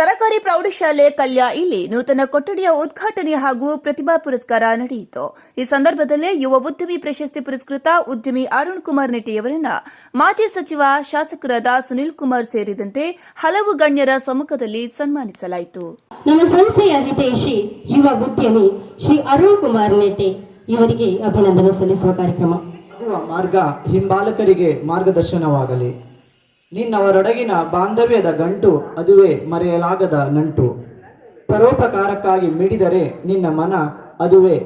ಸರಕಾರಿ ಪ್ರೌಢಶಾಲೆ ಕಲ್ಯಾ ಇಲ್ಲಿ ನೂತನ ಕೊಠಡಿಯ ಉದ್ಘಾಟನೆ ಹಾಗೂ ಪ್ರತಿಭಾ ಪುರಸ್ಕಾರ ನಡೆಯಿತು. ಈ ಸಂದರ್ಭದಲ್ಲಿ ಯುವ ಉದ್ಯಮಿ ಪ್ರಶಸ್ತಿ ಪುರಸ್ಕೃತ ಉದ್ಯಮಿ ಅರುಣ್ ಕುಮಾರ್ ನೆಟ್ಟಿಯವರನ್ನ ಮಾಜಿ ಸಚಿವ ಶಾಸಕರಾದ ಸುನಿಲ್ ಕುಮಾರ್ ಸೇರಿದಂತೆ ಹಲವು ಗಣ್ಯರ ಸಮ್ಮುಖದಲ್ಲಿ ಸನ್ಮಾನಿಸಲಾಯಿತು. ನಮ್ಮ ಸಂಸ್ಥೆಯ ಹಿತೈಷಿ ಯುವ ಉದ್ಯಮಿ ಶ್ರೀ ಅರುಣ್ ಕುಮಾರ್ ನೆಟ್ಟಿ ಇವರಿಗೆ ಅಭಿನಂದನೆ ಸಲ್ಲಿಸುವ ಕಾರ್ಯಕ್ರಮ. ಮಾರ್ಗ ಹಿಂಬಾಲಕರಿಗೆ ಮಾರ್ಗದರ್ಶನವಾಗಲಿ. ನಿನ್ನವರೊಡಗಿನ ಬಾಂಧವ್ಯದ ಗಂಟು ಅದುವೇ ಮರೆಯಲಾಗದ ನಂಟು. ಪರೋಪಕಾರಕ್ಕಾಗಿ ಮಿಡಿದರೆ ನಿನ್ನ ಮನ ಅದುವೇ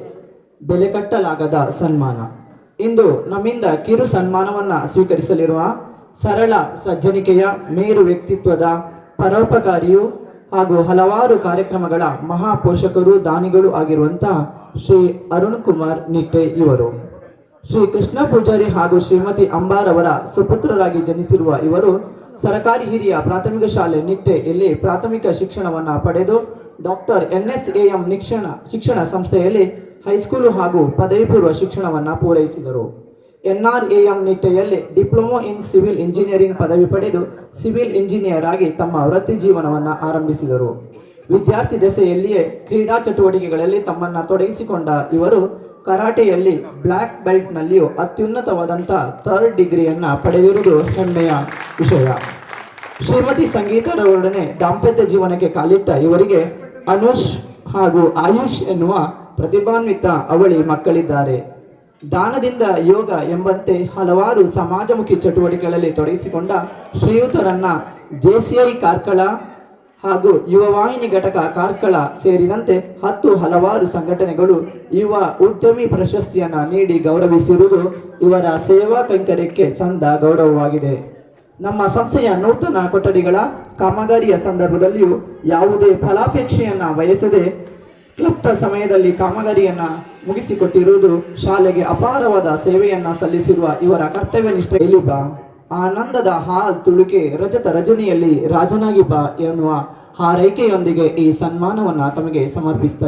ಬೆಲೆ ಕಟ್ಟಲಾಗದ ಸನ್ಮಾನ. ಇಂದು ನಮ್ಮಿಂದ ಕಿರು ಸನ್ಮಾನವನ್ನ ಸ್ವೀಕರಿಸಲಿರುವ ಸರಳ ಸಜ್ಜನಿಕೆಯ ಮೇರು ವ್ಯಕ್ತಿತ್ವದ ಪರೋಪಕಾರಿಯು ಹಾಗೂ ಹಲವಾರು ಕಾರ್ಯಕ್ರಮಗಳ ಮಹಾಪೋಷಕರು ದಾನಿಗಳು ಆಗಿರುವಂತಹ ಶ್ರೀ ಅರುಣ್ ಕುಮಾರ್ ನಿಟ್ಟೆ ಇವರು. ಶ್ರೀ ಕೃಷ್ಣ ಪೂಜಾರಿ ಹಾಗೂ ಶ್ರೀಮತಿ ಅಂಬಾರವರ ಸುಪುತ್ರರಾಗಿ ಜನಿಸಿರುವ ಇವರು ಸರಕಾರಿ ಹಿರಿಯ ಪ್ರಾಥಮಿಕ ಶಾಲೆ ನಿಟ್ಟೆಯಲ್ಲಿ ಪ್ರಾಥಮಿಕ ಶಿಕ್ಷಣವನ್ನು ಪಡೆದು doctor N S A M ಶಿಕ್ಷಣ ಶಿಕ್ಷಣ ಸಂಸ್ಥೆಯಲ್ಲಿ ಹೈಸ್ಕೂಲು ಹಾಗೂ ಪದವಿ ಪೂರ್ವ ಶಿಕ್ಷಣವನ್ನು ಪೂರೈಸಿದರು. ಎನ್ಆರ್ ಎ ಎಂ ನಿಟ್ಟೆಯಲ್ಲಿ ಡಿಪ್ಲೊಮೊ ಇನ್ ಸಿವಿಲ್ ಇಂಜಿನಿಯರಿಂಗ್ ಪದವಿ ಪಡೆದು ಸಿವಿಲ್ ಇಂಜಿನಿಯರ್ ಆಗಿ ತಮ್ಮ ವೃತ್ತಿ ಜೀವನವನ್ನು ಆರಂಭಿಸಿದರು. ವಿದ್ಯಾರ್ಥಿ ದೆಸೆಯಲ್ಲಿಯೇ ಕ್ರೀಡಾ ಚಟುವಟಿಕೆಗಳಲ್ಲಿ ತಮ್ಮನ್ನ ತೊಡಗಿಸಿಕೊಂಡ ಇವರು ಕರಾಟೆಯಲ್ಲಿ ಬ್ಲ್ಯಾಕ್ ಬೆಲ್ಟ್ನಲ್ಲಿಯೂ ಅತ್ಯುನ್ನತವಾದಂಥ ಥರ್ಡ್ ಡಿಗ್ರಿಯನ್ನ ಪಡೆದಿರುವುದು ಹೆಮ್ಮೆಯ ವಿಷಯ. ಶ್ರೀಮತಿ ಸಂಗೀತರವರೊಡನೆ ದಾಂಪತ್ಯ ಜೀವನಕ್ಕೆ ಕಾಲಿಟ್ಟ ಇವರಿಗೆ ಅನುಷ್ ಹಾಗೂ ಆಯುಷ್ ಎನ್ನುವ ಪ್ರತಿಭಾನ್ವಿತ ಅವಳಿ ಮಕ್ಕಳಿದ್ದಾರೆ. ದಾನದಿಂದ ಯೋಗ ಎಂಬಂತೆ ಹಲವಾರು ಸಮಾಜಮುಖಿ ಚಟುವಟಿಕೆಗಳಲ್ಲಿ ತೊಡಗಿಸಿಕೊಂಡ ಶ್ರೀಯುತರನ್ನ ಜೆಸಿಐ ಕಾರ್ಕಳ ಹಾಗೂ ಯುವವಾಹಿನಿ ಘಟಕ ಕಾರ್ಕಳ ಸೇರಿದಂತೆ ಹತ್ತು ಹಲವಾರು ಸಂಘಟನೆಗಳು ಯುವ ಉದ್ಯಮಿ ಪ್ರಶಸ್ತಿಯನ್ನ ನೀಡಿ ಗೌರವಿಸಿರುವುದು ಇವರ ಸೇವಾ ಕೈಂಕರ್ಯಕ್ಕೆ ಸಂದ ಗೌರವವಾಗಿದೆ. ನಮ್ಮ ಸಂಸ್ಥೆಯ ನೂತನ ಕೊಠಡಿಗಳ ಕಾಮಗಾರಿಯ ಸಂದರ್ಭದಲ್ಲಿಯೂ ಯಾವುದೇ ಫಲಾಪೇಕ್ಷೆಯನ್ನು ಬಯಸದೆ ಕ್ಲಪ್ತ ಸಮಯದಲ್ಲಿ ಕಾಮಗಾರಿಯನ್ನ ಮುಗಿಸಿಕೊಟ್ಟಿರುವುದು ಶಾಲೆಗೆ ಅಪಾರವಾದ ಸೇವೆಯನ್ನ ಸಲ್ಲಿಸಿರುವ ಇವರ ಕರ್ತವ್ಯನಿಷ್ಠ ಬಾ ಆನಂದದ ಹಾಲ್ ತುಳುಕೆ ರಜತ ರಜನಿಯಲ್ಲಿ ರಾಜನಾಗಿ ಬಾ ಎನ್ನುವ ಹಾರೈಕೆಯೊಂದಿಗೆ ಈ ಸನ್ಮಾನವನ್ನು ತಮಗೆ ಸಮರ್ಪಿಸ್ತಾರೆ.